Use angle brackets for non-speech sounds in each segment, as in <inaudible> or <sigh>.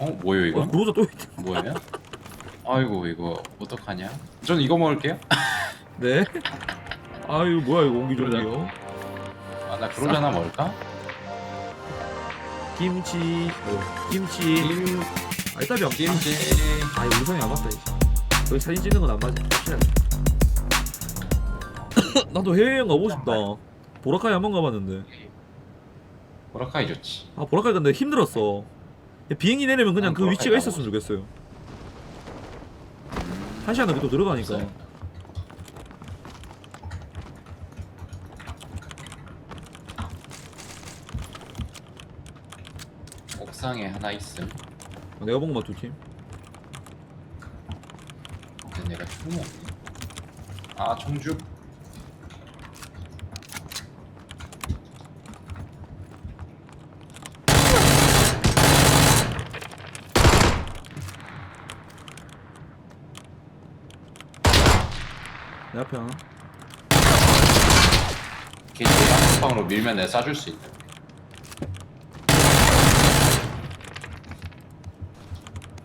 어 뭐예요 이거? 어, 그로자 또 있다. 뭐예요? 아이고 이거 어떡하냐? 전 이거 먹을게요. <laughs> 네. 아 이거 뭐야 이거 옹기 종이요. 아나 그러잖아 먹을까? 김치. 어, 김치. 김 아 이따 병. 김치. 아 이거 의상이 안 맞다 이제. 여기 사진 찍는 건 안 맞아. 확실하게. <coughs> 나도 해외여행 가보고 싶다. 보라카이 한 번 가봤는데. 보라카이 좋지. 아 보라카이 근데 힘들었어. 비행기 내리면 그냥 난그 위치가 있었으면 좋겠어요. 한 시간 넘게 또 들어가니까. 옥상에 하나 있음. 아, 내가 본 것만 두 팀. 근데 내가 총이 없네. 아 총죽. 내 앞에 하나. 걔 제방방으로 밀면 내가 쏴줄 수 있다.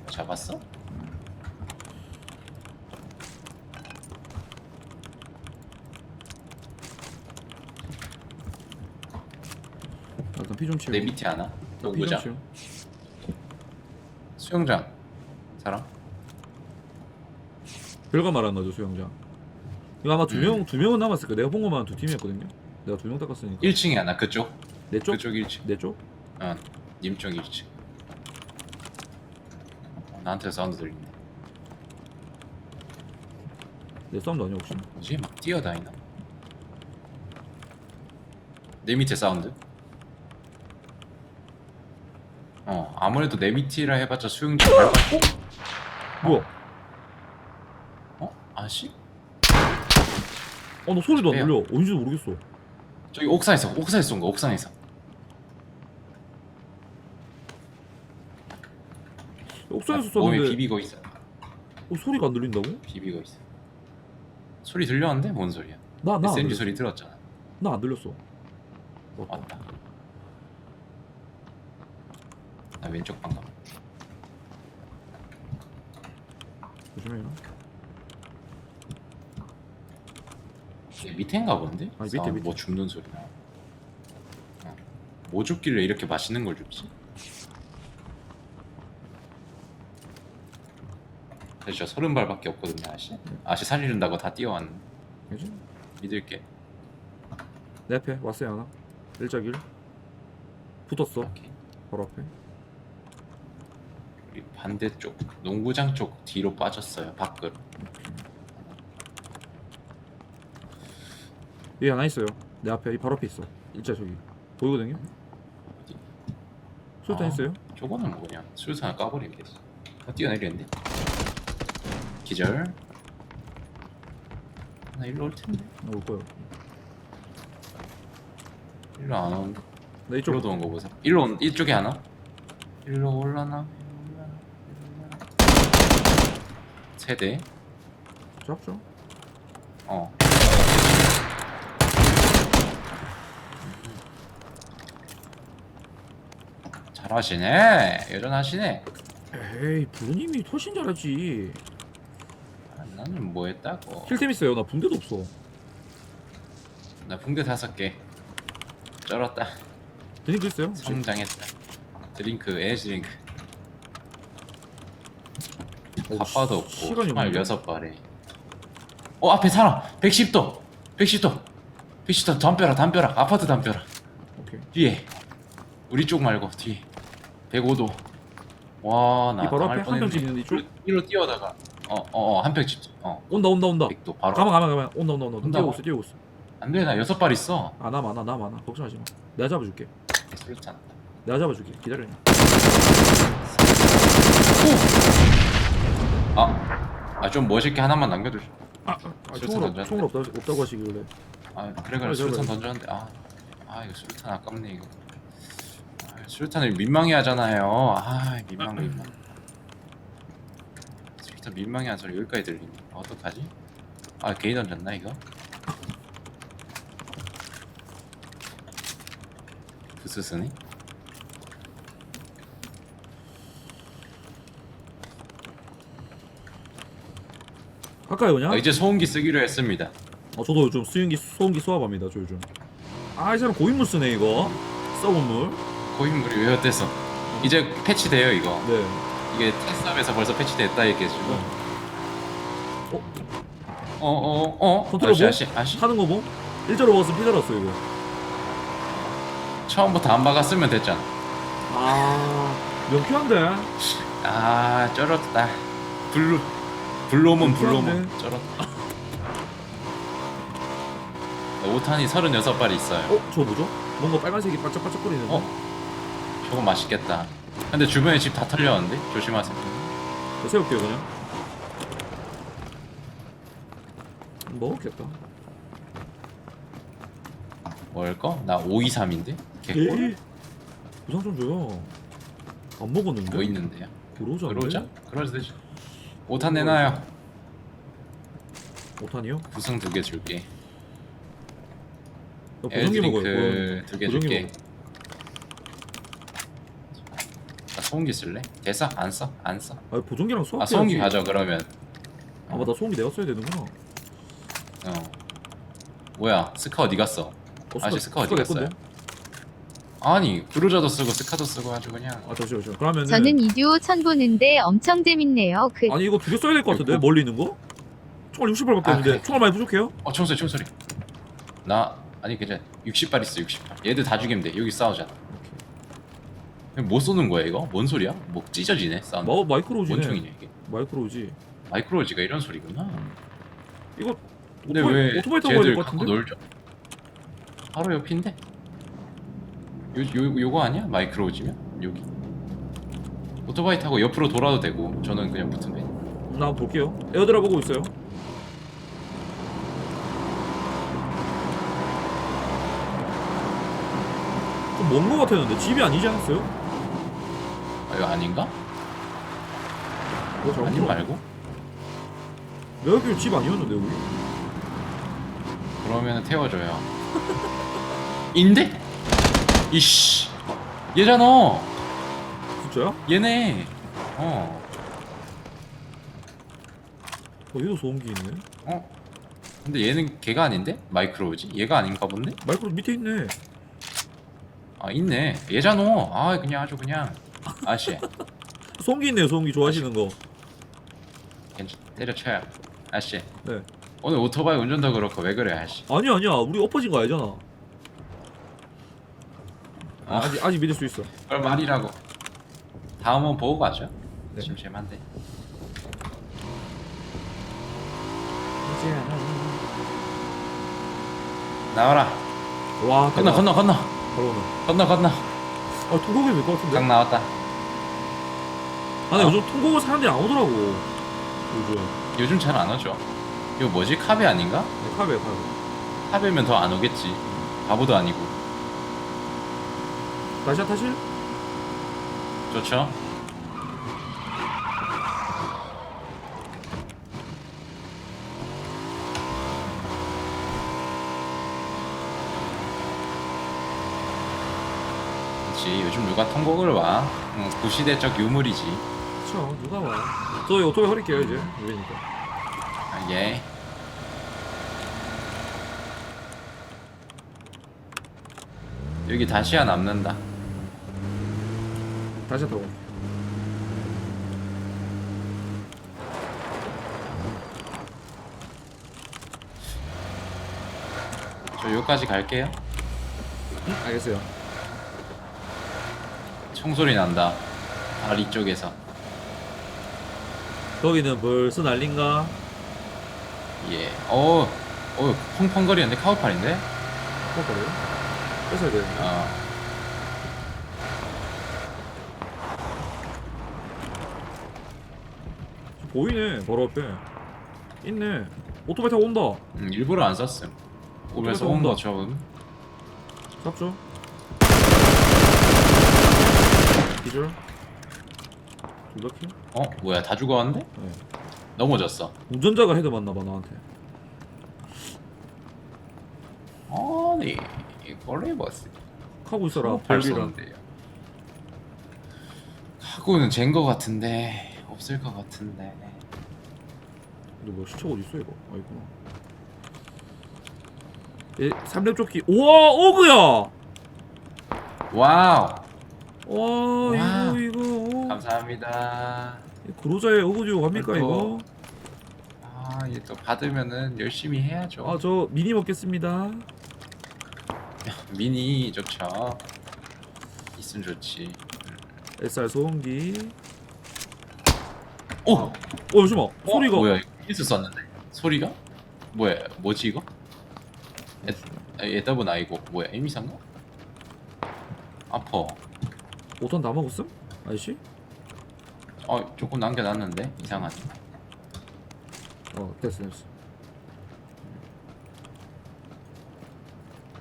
잡았어? 일단 피좀 치우고. 내 밑에 하나. 피좀 농구장. 치우고. 수영장. 사람? 별거 말하는 거죠 수영장. 이거 아마 두 음. 명, 두 명은 남았을 거야. 내가 본 것만 두 팀이었거든요. 내가 두 명 닦았으니까. 1층에 하나 그쪽. 내 쪽? 그쪽 1층. 내 쪽? 어, 님쪽 1층. 어, 나한테 사운드 들리네. 내 싸움도 아니야 혹시? 뭐지? 막 뛰어다니나? 내 밑에 사운드? 어, 아무래도 내 밑이라 해봤자 수영장 밟았고? 뭐야? 어? 아씨? 어, 너 소리도 안 왜요? 들려. 어딘지도 모르겠어. 저기 옥상에서, 옥상에서 쏜 거, 옥상에서. 옥상에서 몸에 쐈는데 비비고 있어. 어, 소리가 안 들린다고? 비비고 있어. 소리 들렸는데? 뭔 소리야? 나, 나 안 SMG 들렸어. 소리 들었잖아. 나 안 들렸어. 왔다. 나 왼쪽 방금. 조심해. 얘 밑에인가 본데? 아니, 밑에, 밑에. 뭐 줍는 소리 나. 어. 뭐 줍길래 이렇게 맛있는 걸 줍지? 저 서른 발밖에 없거든요, 아씨. 아씨 살리는다고 다 뛰어왔는데 그지? 믿을게. 내 앞에 왔어요 하나. 일자길. 붙었어. 오케이. 바로 앞에. 우리 반대쪽 농구장 쪽 뒤로 빠졌어요, 밖으로. 여기 하나 있어요. 내 앞에 이 바로 앞에 있어. 일자 저기 보이거든요. 술탄 아. 있어요? 저거는 뭐냐? 수류탄을 까버리겠어. 어, 뛰어내리는데? 기절. 나 일로 올 텐데. 나올 거예요. 일로 안 오는데. 나 이쪽. 이쪽으로 온거 보세요. 일로 온 이쪽에 하나? 일로 올라나? 세대. 잡죠. 어. 잘하시네. 여전하시네. 에이 부르님이 훨씬 잘하지. 아, 나는 뭐 했다고. 킬템 있어요. 나 붕대도 없어. 나 붕대 다섯 개. 쩔었다. 드링크 있어요? 혹시? 성장했다. 드링크, 에너지 드링크. 어우, 가빠도 없고 시간이 정말 없네. 여섯 발에. 어 앞에 사람. 110도. 110도. 110도 담벼락 담벼락 아파트 담벼락 오케이. 뒤에 우리 쪽 말고 뒤에 105도. 와 나 이 바로 앞에 한 뻔했네. 있는데 이쪽? 일로 뛰어다가 어 어 어 한평 집. 어 온다 온다 온다. 100도 바로. 가만 가만 가만. 온다 온다 온다. 온다고? 뛰어오고 있어 뛰어오고 있어. 안 돼 나 여섯 발 있어. 아 나 많아 나 많아. 걱정하지 마. 내가 잡아줄게. 술탄. 내가 잡아줄게. 기다려. 아좀 멋있게 하나만 남겨두시. 아, 아, 아 술탄 총을 없. 총을 없다 없다고 하시길래. 아 그래 그래 아, 저거. 던졌는데 아, 아 이거 수류탄 아깝네 이거 아, 수류탄을 민망해 하잖아요. 아 민망해. 민망. 수류탄 민망해 하는 소리 여기까지 들리네. 어, 어떡하지? 아 개이 던졌나, 이거? 부스스네? 할까요 그냥? 아, 이제 소음기 쓰기로 했습니다. 어, 저도 요즘 수용기 소음기 쏘아봅니다 저 요즘 아 이 사람 고인물 쓰네 이거 써본 물 고인물이 왜 어때서? 이제 패치돼요 이거. 네. 이게 테스트업에서 벌써 패치됐다 얘기해주고. 어? 어어 어 어? 컨트롤 아시 뭐? 아시 아시. 하는 거 뭐? 일자로 먹었으면 피자랐어 이거 처음부터 안 박았으면 됐잖아. 아 명쾌한데? 아 쩔었다. 불 불로문 불로문 불쾌한데? 쩔었다. 5탄이 36발 있어요. 어? 저거 뭐죠? 뭔가 빨간색이 반짝반짝거리는데? 어? 저거 맛있겠다. 근데 주변에 집 다 털렸는데 조심하세요. 저 세울게요 그냥 먹었겠다 먹을 거? 나 523인데? 개꿀? 예? 부상 좀 줘요 안 먹었는데? 뭐 있는데요? 그러자 그러자? 그러자 되지. 5탄 내놔요. 5탄이요? 구성 두개 줄게. 나 보정기 먹어요 에어드링크 두개 보정기 줄게. 먹어. 나 소음기 쓸래? 됐어? 안 써? 안 써? 아 보정기랑 수압 아 소음기 가져 그러면. 아 맞다 소음기 내가 써야 되는구나 어. 뭐야? 스카 어디 갔어? 어, 아저씨 스카 어디 내 갔어요? 아니 그루저도 쓰고 스카도 쓰고 아주 그냥. 아 잠시만 잠시만 그러면은 저는 이듀오 천 보는데 엄청 재밌네요. 그 아니 이거 두 개 써야 될 것 같은데 멀리 있는 거? 총알 60발밖에 아, 없는데 그래. 총알 많이 부족해요? 어 총소리 총소리. 나 아니 괜찮아. 60발 있어 60발. 얘들 다 죽이면 돼. 여기 싸우자. 뭐 쏘는 거야 이거? 뭔 소리야? 뭐 찢어지네 싸우는. 마 마이크로우지네 뭔 총이냐 이게? 마이크로우지 마이크로지가 이런 소리구나. 이거 근데 오토바이, 왜 오토바이 타고 가야 될 쟤들 것 갖고 같은데? 놀죠? 바로 옆인데? 요, 요, 요거 아니야? 마이크로지면? 여기 오토바이 타고 옆으로 돌아도 되고 저는 그냥 붙으면 나 한번 볼게요 에어드랍 보고 있어요 좀 먼 거 같았는데 집이 아니지 않았어요? 아 아닌가? 뭐 잘못 아닌. 말고? 내가 알기로 집 아니었는데 여기 그러면 태워줘요 인데? 이씨 얘잖아 진짜야? 얘네 어어 얘도 소음기 있네 어? 근데 얘는 걔가 아닌데? 마이크로지? 얘가 아닌가 본데? 마이크로 밑에 있네 아 있네 얘잖아 아 그냥 아주 그냥 아씨. 소음기 있네요 소음기. 좋아하시는 거. 괜찮 때려쳐요. 아씨. 네. 오늘 오토바이 운전도 그렇고 왜 그래 아씨. 아니야 아니야 우리 엎어진 거 알잖아. 아, 아직 아직 믿을 수 있어. 그걸 말이라고. 다음은 보고 가죠. 네. 심심한데. 나와라. 와 건너 건너 건너. 바로 오네. 건너 건너 아 통곡이 될것 같은데 강 나왔다 아, 나 어? 요즘 통곡을 사람들이 안 오더라고. 요즘. 요즘 잘 안 오죠 이거 뭐지 카베 아닌가? 네, 카베, 카베. 카베면 더 안 오겠지 바보도 아니고 다시 타실? 좋죠 그렇지 요즘 누가 통곡을 와 응, 구시대적 유물이지 그쵸, 누가 와. 저 이거 오토바이 허릴게요, 이제. 우리니까. 아, 예 여기 다시야 남는다 다시 타고. 저 여기까지 갈게요 응? 알겠어요. 총소리 난다 다리 쪽에서 거기는 벌써 난린가? 예. 어, 어, 펑펑거리는데 카우팔인데? 어, 그래요? 뺏어야 되는데. 어. 보이네, 바로 앞에. 있네. 오토바이 타고 온다. 음, 일부러 안 썼음. 오면서 온다. 온거 처음. 잡죠. 기절. 둘 다 킬? 어, 뭐야, 다 죽어왔는데? 네. 넘어졌어. 운전자가 헤드 맞나봐, 나한테. 아니, 이걸 해봤어. 하고 있어라. 팔 별이랑. 카고는 잰거 같은데 없을 것 같은데. 근데 뭐 시체 어디 있어 이거? 아 있구나. 예, 3렙 조끼. 우와 어그야. 와우 와 와우. 이거 이거. 어. 감사합니다 그로자의 어그듀오 갑니까 또- 이거? 아 이게 또 받으면은 열심히 해야죠 아 저 미니 먹겠습니다. <laughs> 미니 좋죠 있으면 좋지 SR 소음기. 오! 어 잠시만 소리가. 어, 뭐야 이거 썼는데 소리가? 뭐야 뭐지 이거? 에, 에더분 아이고 뭐야 에미상가? 아퍼 5턴 다 먹었음? 아저씨? 어 조금 남겨놨는데 이상하네 어 됐어 됐어.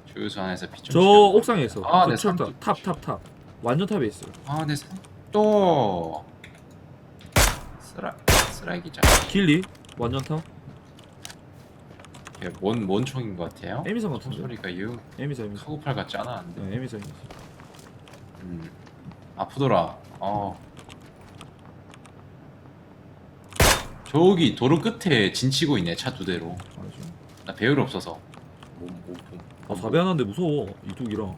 주유소 안에서 피좀 저 옥상에 있어. 아, 저 네, 탑, 삼- 탑, 탑, 탑. 완전 탑에 있어요. 아네 또 쓰라 쓰라기자 길리 완전 탑. 뭔, 뭔 총인 것 같아요? 에미선 같은데. 총소리가 유 에미사 에미사. 카고팔 같지 않았는데 네, 에미사. 음. 아프더라 어 저기 도로 끝에 진치고 있네 차 두 대로. 나 배율 없어서. 아 사배 하나인데 무서워 이뚝이랑.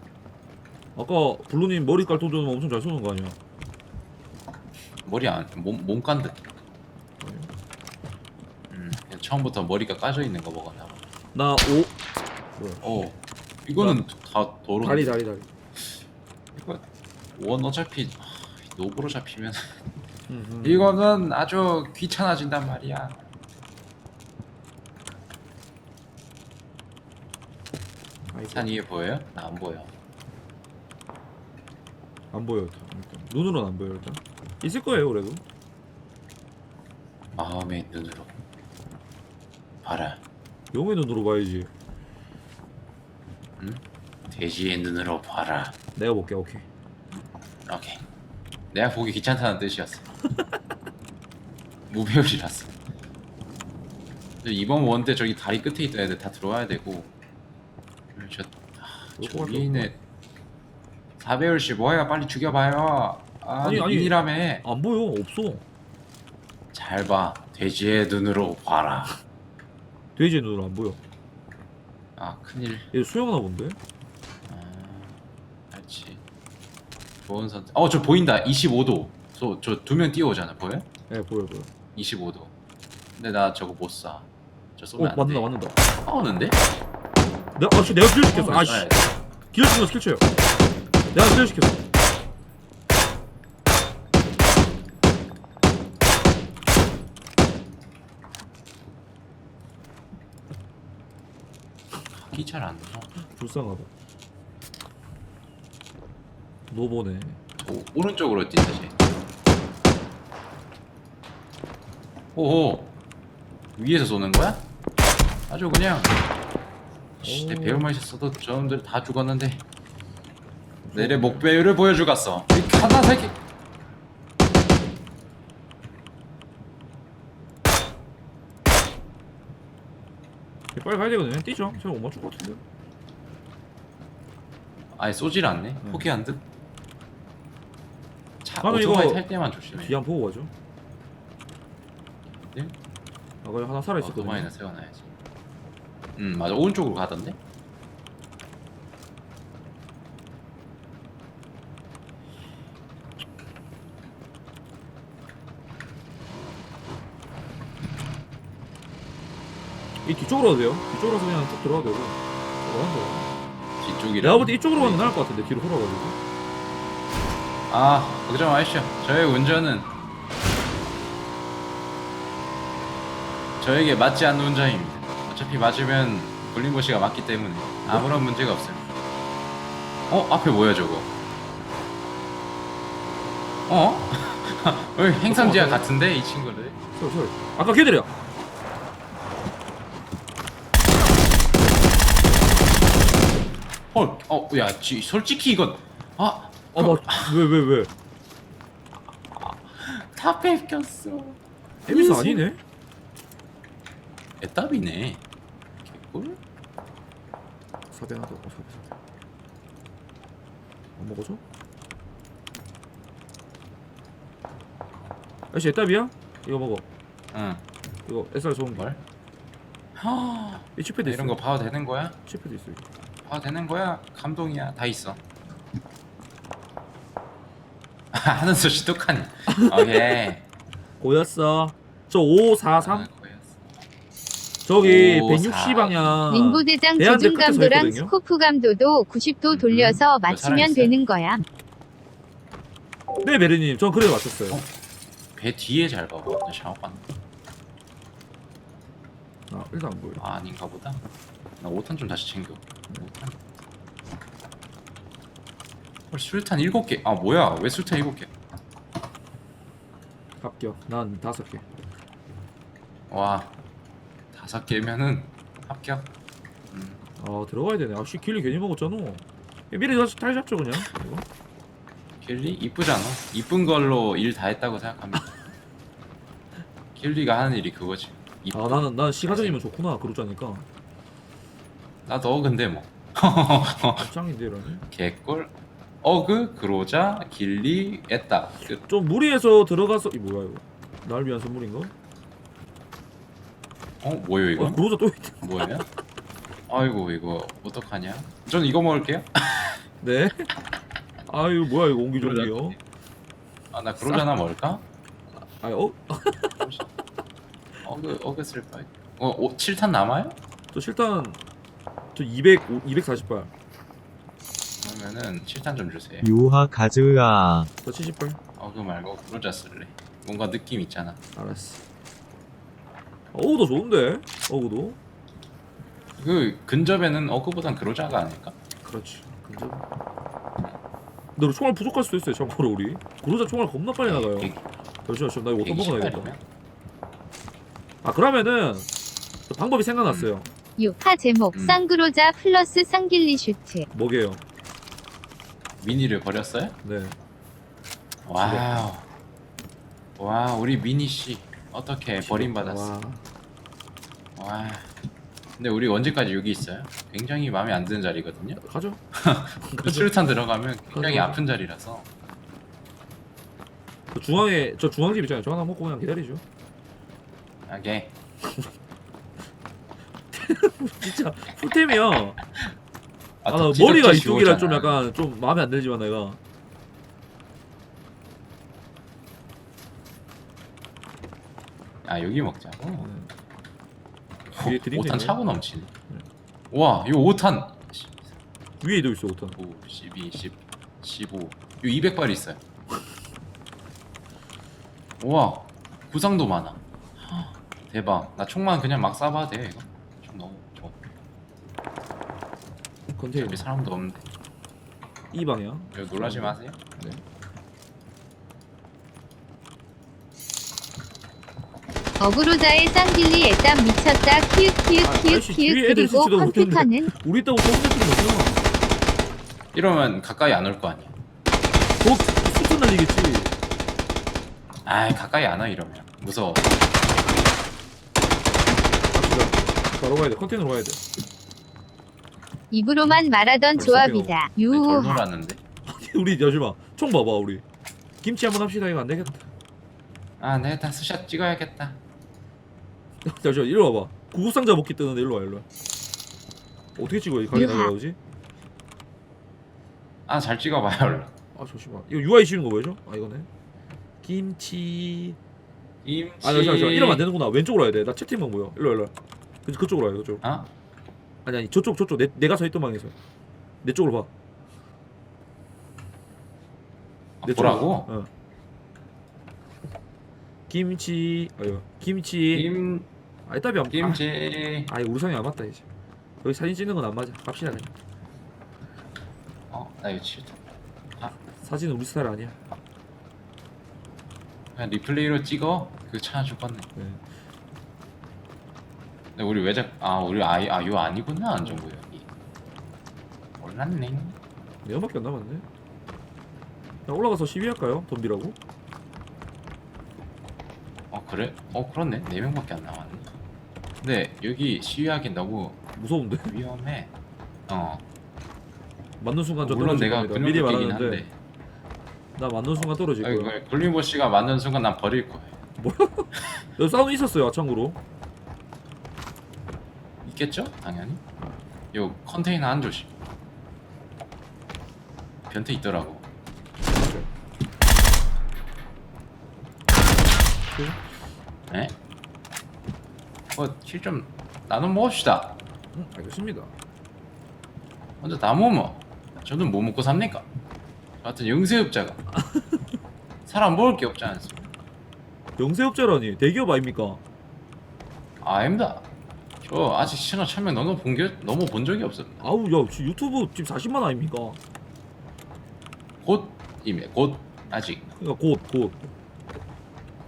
아까 블루님 머리 깔 도전 엄청 잘 쏘는 거 아니야? 머리 안 몸 몸 깐 듯 아니요? 음, 그냥 처음부터 머리가 까져 있는 거 먹었나 봐. 나 오. 뭐야? 어, 이거는 다 도로. 다리 다리 다리. 이거 원 어차피 아, 노브로 잡히면 음, 음. 이거는 아주 귀찮아진단 말이야. 산 위에 보여요? 나 안 보여. 안 보여 일단. 일단. 눈으로는 안 보여 일단. 있을 거예요 그래도. 마음의 눈으로 봐라. 용의 눈으로 봐야지. 응? 돼지의 눈으로 봐라. 내가 볼게. 오케이. 내가 보기 귀찮다는 뜻이었어. 근데 이번 원 때 저기 다리 끝에 있던 애들 다 들어와야 되고. 저, 아, 올저 위에 있는 4배율 씨 뭐야 빨리 죽여봐요. 아니, 아니, 아니. 민이라며. 안 보여 없어. 잘 봐. 돼지의 눈으로 봐라. 돼지의 눈으로 안 보여. 아 큰일. 얘 수영하나 본데? 아, 그렇지. 좋은 선택. 어 저 보인다. 25도. 저 저 두 명 뛰어오잖아. 보여? 예 보여 보여. 25도. 근데 나 저거 못 쏴. 저 어 쏘면 안 돼. 맞는다 맞는다. 싸우는데? 내가 아씨 내가 킬 시켰어. 아씨. 킬 시켰어 킬 쳐요. 내가 킬 시켰어. 각이 잘안 나. 불쌍하다. 노보네. 저 오른쪽으로 뛴다 쟤. 오호. 위에서 쏘는 거야? 아주 그냥. 씨, 내 오. 배우만 있었어도 저놈들 다 죽었는데. 내래 목배율을 보여주겠어. 이 가나 새끼. 빨리 가야 되거든요. 뛰죠. 제가 못 맞출 것 같은데. 아예 쏘질 않네. 응. 포기한 듯. 차 나는 오토바이 이거 탈 때만 조심해. 뒤한번 보고 가죠. 네? 아 그래 하나 살아 있었거든요. 오토바이는 세워놔야지. 음 맞아 오른쪽으로 가던데. 이 뒤쪽으로 가도 돼요. 뒤쪽으로 가서 그냥 쭉 들어가도 되고. 뒤쪽이라. 내가 볼 때 이쪽으로 가면 나을 것 같은데 뒤로 돌아가지고. 아 걱정 마십시오. 저의 운전은 저에게 맞지 않는 운전입니다. 어차피 맞으면 볼링보 씨가 맞기 때문에 아무런 문제가 없어요. 어 앞에 뭐야 저거? 어? <laughs> 왜 행성지와 같은데 이 친구들? 아까 걔들이야. 헐, 어, 야, 지, 솔직히 이건 아, 아나왜왜 왜, 왜? 다 뺏겼어. 에미스 아니네? 애답이네. 개꿀? 사대 하나 더. 어, 사대 사대. 안 먹어줘? 아저씨 애답이야? 이거 먹어. 응. 이거 SR 소음기. 뭘? 하, 이 칩패드 있어. 이런 거 봐도 되는 거야? 칩패드 있어. 이거. 봐도 되는 거야? 감동이야. 다 있어. <laughs> 하는 소시 똑하니. 오케이. 고였어. 저 543. 아. 저기 오, 160 사. 방향. 링보대장 대한대 조준 끝에 서 감도랑 있거든요? 스코프 감도도 90도 돌려서 음, 맞추면 살아있어요. 되는 거야. 네 메리님, 전 그래도 맞췄어요. 어? 배 뒤에 잘 봐봐. 나 봤네. 아 일단 안 보여. 아, 아닌가 보다. 나 5탄 좀 다시 챙겨. 5탄. 헐, 술탄 7개. 아, 뭐야? 왜 술탄 7개? 합격. 난 다섯 개. 와. 다섯 개면은 합격. 음. 아 들어가야 되네. 아씨 길리 괜히 먹었잖아. 미리 다시 탈 잡죠 그냥. 이거. 길리 이쁘잖아. 이쁜 걸로 일 다 했다고 생각합니다. <laughs> 길리가 하는 일이 그거지. 이쁘. 아 나는 난 시가전이면 좋구나 그러자니까. 나도 근데 뭐 짱인데 이러니. <laughs> 개꿀 어그 그로자 길리 했다. 끝. 좀 무리해서 들어가서 이 뭐야 이거? 날 위한 선물인가? 어 뭐요 이거? 어, 그러자 또 있다. 뭐예요? 아이고 이거 어떡하냐? 전 이거 먹을게요. <laughs> 네. 아유 뭐야 이거 옹기종기요. 아 나 그로자나 먹을까? 아 어? <laughs> 어그 어그 쓸까? 어, 어 7탄 남아요? 저 실탄 저 200, 240발. 그러면은 7탄 좀 주세요. 유하 가즈아 저 70발. 어그 말고 그로자 쓸래. 뭔가 느낌 있잖아. 알았어. 어우도 좋은데? 어우도? 그 근접에는 어그보단 그로자가 아닐까? 그렇지. 근접. 근데 우리 총알 부족할 수도 있어요. 참고로 우리. 그러자 총알 겁나 빨리 나가요. 백- 잠시만, 잠시만. 나 이거 어떤. 128이면? 아 그러면은 저 방법이 생각났어요. 6 화 제목 음. 쌍그로자 플러스 쌍길리 슈트. 뭐게요? 미니를 버렸어요? 네. 와우. 와 우리 미니 씨 어떻게 버림받았어? 와, 와. 근데 우리 언제까지 여기 있어요? 굉장히 마음에 안 드는 자리거든요. 가죠. <laughs> 그 수류탄 들어가면 굉장히 가자. 아픈 자리라서. 저 중앙에 저 중앙집 있잖아요. 저 하나 먹고 그냥 기다리죠. 오케이. <laughs> 진짜 풀템이야. 아, 나 덕지덕지 머리가 이쪽이라. 좀 약간 좀 마음에 안 들지만 내가. 아 여기 먹자고. 네. 위에 드림 5탄 되네. 차고 넘치네. 와 이거 5탄. 위에도 있어 오탄. 5, 12, 10, 15. 이거 200발 있어요. 우와 구상도 많아. <gasps> 대박. 나 총만 그냥 막 쏴봐도 돼 이거. 총 너무 좋아. 컨테이너. 여기 사람도 없는데. 이 방향. 여기 놀라지 마세요. 네. 어그로자의 쌍길리 애땀 미쳤다. 키읔 키읔 아, 키읔 아저씨, 뒤에 키읔 애들 그리고 있을지도 모르겠는데. 컴퓨터는 우리 있다고 소문내는 거잖아. 이러면 가까이 안 올 거 아니야. 더 수천 날리겠지. 아 가까이 안 와 이러면 무서워. 갑시다. 바로 가야 돼. 컨테이너로 가야 돼. 입으로만 말하던 벌써 조합이다. 돌 유하. 놀았는데. 우리 잠시만. 총 봐봐 우리. 김치 한번 합시다. 이거 안 되겠다. 아 내가 스샷 찍어야겠다. <laughs> 잠시만 이리 와봐. 구급상자 먹기 뜨는데 일로 와 일로 와. 어떻게 찍어야 가게 유하. 나가야지? 아 잘 찍어봐요 얼른. 아 잠시만. 이거 UI 씌우는 거 뭐죠? 아 이거네. 김치. 김치. 아 잠시만 잠시만. 이러면 안 되는구나. 왼쪽으로 와야 돼. 나 채팅방 뭐야? 일로 와 일로. 와. 그 그쪽으로 와요. 그쪽. 어? 아니 아니 저쪽 저쪽. 내 내가 서 있던 방에서. 내 쪽으로 봐. 아, 내 쪽으로 보라고? 봐. 어. 김치. 아유 김치. 김 아이 답이 안. 아, 김치. 아이 우상이 안 맞다 이제. 여기 사진 찍는 건 안 맞아. 갑시다 그냥. 어나 이거 칠. 사진은 우리 스타일 아니야. 그냥 리플레이로 찍어. 그차 죽었네. 네. 근데 우리 왜작 아 우리 아이 아요 아니구나 안정구 여기. 몰랐네. 네명밖에 안 남았네. 야, 올라가서 시위할까요? 덤비라고? 어 그래? 어 그렇네. 네 명밖에 안 남았네. 근데 여기 시위하기 너무 무서운데? 위험해. 어. 맞는 순간 저 물론 떨어질 내가 겁니다. 미리 근육이긴 말하는데 한데. 나 맞는 순간 떨어질. 그 굴림보 씨가 맞는 순간 난 버릴 거야. 여기 사운드 <laughs> 있었어요 참고로 있겠죠? 당연히. 요 컨테이너 안 조심. 변태 있더라고. 네? 뭐킬좀 나눠 먹읍시다. 응 알겠습니다 먼저 다 먹어. 저는 뭐 먹고 삽니까? 저 같은 영세업자가 사람 먹을 게 없지 않습니까? 영세업자라니 대기업 아닙니까? 아닙니다. 저 아직 신화 천명 넘어 본 게, 넘어 본 적이 없습니다. 아우 야 지금 유튜브 지금 40만 아닙니까? 곧입니다. 곧 아직 그러니까 곧곧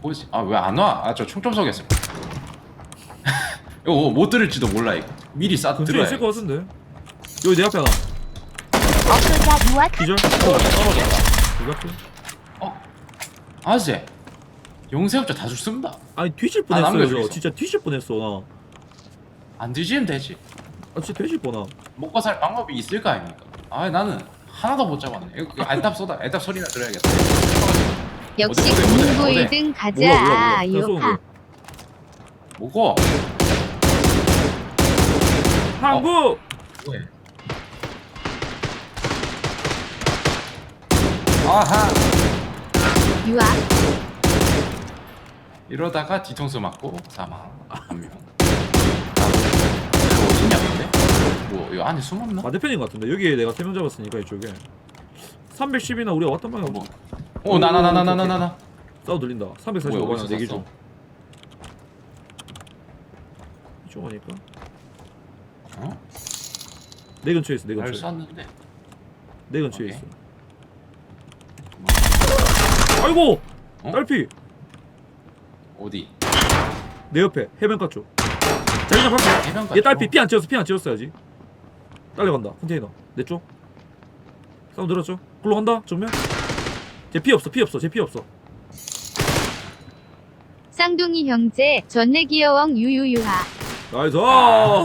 뭐지? 아왜 안 와? 아저 충점 서겠습니다. <laughs> 이거 못 들을지도 몰라 이거. 미리 싸 근처에 들어야. 있을 것 같은데 여기 내 앞에 하나 업소자 기절 떨어졌다. 여기 앞에 어? 아재 용세업자 다 죽습니다. 아니 뒤질 아, 뻔했어요 남겨주고 저. 진짜 뒤질 뻔했어 안 뒤지면 되지. 나아 진짜 뒤질 뻔함 먹고 살 방법이 있을 거 아닙니까? 아 나는 하나도 못 잡았네. 이거 그 알탑 쏘다 알탑 소리나 들어야겠다. 역시 어디, 어디, 어디? 1등 몰라 가자 몰라 몰라 거 뭐고? 한국 뭐해? 아하 유학 이러다가 뒤통수 맞고 사망 한 명 뭐 이거 안에 숨었나? 반대편인 것 같은데 여기에 내가 3명 잡았으니까 이쪽에 310이나 우리가 왔단 말이야 뭐? 오나 나 나 나 나 나 나나 싸우 들린다 뭐야, 345만 어디서 내기 샀어? 중 이쪽 오니까 어? 내 근처에 있어 내 날 근처에 쐈는데 내 근처에 오케이. 있어 아이고 어? 딸피 어디? 내 옆에 해변가 쪽 자기장 밖에 해변가 얘 딸피 쪽? 피안 찍었어 피안 찍었어야지 딸려간다. 컨테이너. 내쪽. 싸움 들었죠? 글로 간다 정면. 쟤피 없어 피 없어 쟤피 없어. 쌍둥이 형제 전내 귀여왕 유유유하. 나이스! 아.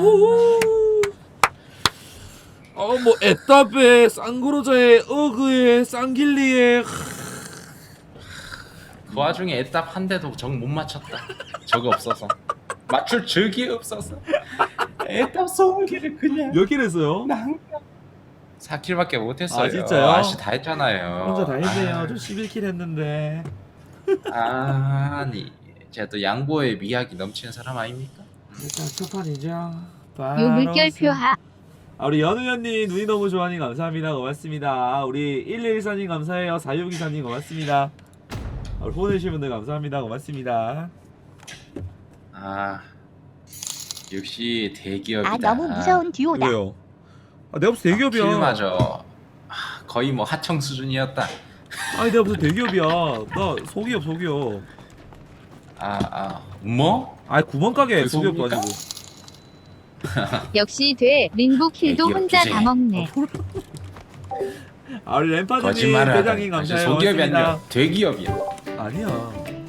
아뭐 에따베 쌍그로자에 어그에 쌍길리에 그 와중에 애답 한 대도 정 못 맞췄다. 저거 없어서 맞출 적이 없어서. 애답 소음기를 그냥 몇킬 했어요? 4킬밖에 못했어요. 아, 진짜요? 아씨 다 했잖아요. 혼자 다 했네요. 저 11킬 했는데. 아, 아니 제가 또 양보의 미학이 넘치는 사람 아닙니까? 일단 첫 판이죠. 요 물결 표 하 아, 우리 연우연님 눈이 너무 좋아하니 감사합니다. 고맙습니다. 우리 1114님 감사해요. 4624님 고맙습니다. 아, 우리 보내주신 분들 감사합니다. 고맙습니다 아 역시 대기업이다 아 너무 무서운 듀오다. 왜요? 아 내가 무슨 대기업이야 킬마저 아, 거의 뭐 하청 수준이었다 아니 내가 무슨 대기업이야 나 소기업 소기업 아 아 뭐? 아이 구멍 가게 그 소기업도 소기가? 아니고 <laughs> 역시 돼 린보 킬도 애기야, 혼자. 다 먹네 아 우리 램파드님 거짓말을 대장님. 아, 저 감사해요 소기업이 고맙습니다. 아니라 대기업이야 아니야